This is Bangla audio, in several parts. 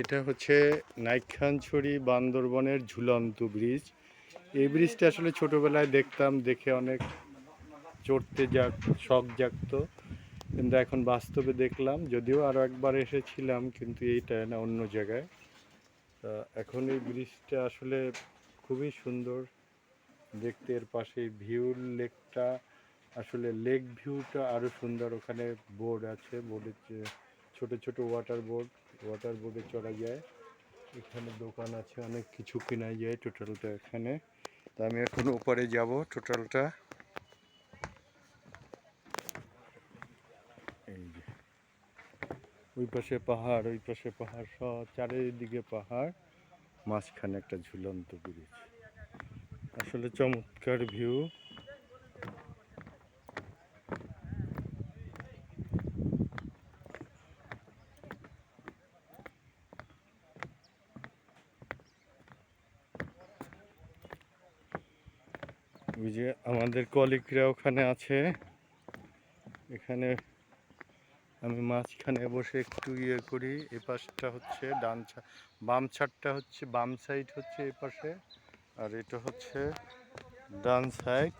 এটা হচ্ছে নাইখানছড়ি বান্দরবনের ঝুলন্ত ব্রিজ। এই ব্রিজটা আসলে ছোটোবেলায় দেখতাম, দেখে অনেক চড়তে যাক, শখ জাগতো। কিন্তু এখন বাস্তবে দেখলাম, যদিও আরও একবার এসেছিলাম, কিন্তু এইটা না, অন্য জায়গায়। তা এখন এই ব্রিজটা আসলে খুবই সুন্দর। দেখতে এর পাশে ভিউ লেকটা, আসলে লেক ভিউটা আরও সুন্দর। ওখানে বোর্ড আছে বোর্ডের ছোট ছোট ওয়াটার বোর্ড ওয়াটার বোর্ডে চড়া যায়। এখানে দোকান আছে, অনেক কিছু কেনা যায় টোটালটা এখানে। তা আমি এখন ওপারে যাব টোটালটা ওই পাশে পাহাড়, ওই পাশে পাহাড়, সব চারিদিকে পাহাড়। মাঝখানে একটা ঝুলন্ত ব্রিজ আসলে চমৎকার ভিউ ওই যে আমাদের কলিগরা ওখানে আছে। এখানে আমি মাঝখানে বসে একটু ইয়ে করি। এ পাশটা হচ্ছে ডান বাম ছাড়টা হচ্ছে, বাম সাইড হচ্ছে এ পাশে আর এটা হচ্ছে ডান সাইড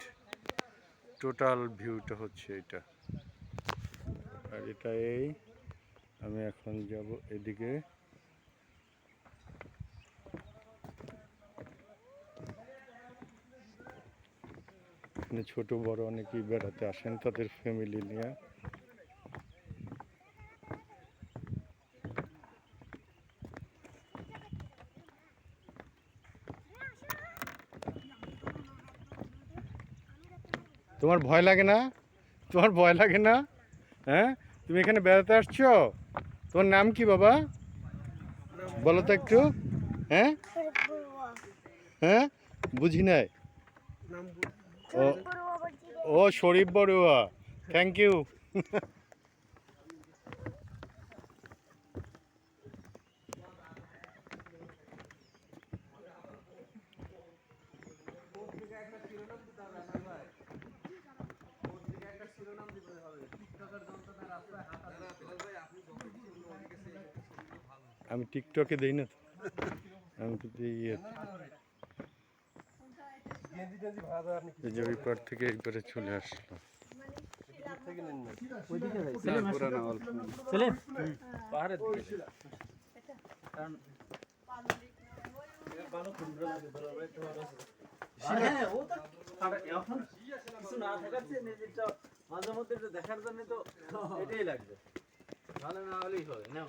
টোটাল ভিউটা হচ্ছে এটা। আর এটা এই। আমি এখন যাব এদিকে। এখানে ছোট, বড় অনেকেই বেড়াতে আসেন তাদের ফ্যামিলি নিয়ে। তোমার ভয় লাগে না? তোমার ভয় লাগে না? হ্যাঁ? তুমি এখানে বেড়াতে আসছো? তোমার নাম কি বাবা? বলো তো একটু। হ্যাঁ? হ্যাঁ? বুঝি নাই। ও ও শরীফ বড়ুয়া থ্যাংক ইউ আমি টিকটকে দিই না তো। আমি কিন্তু ইয়ে। যে ওই পার থেকে এই পারে চলে দিকে। হ্যাঁ, না মাঝে মধ্যে দেখার জন্য তো এটাই লাগবে। ভালো না হলেই হবে নাও।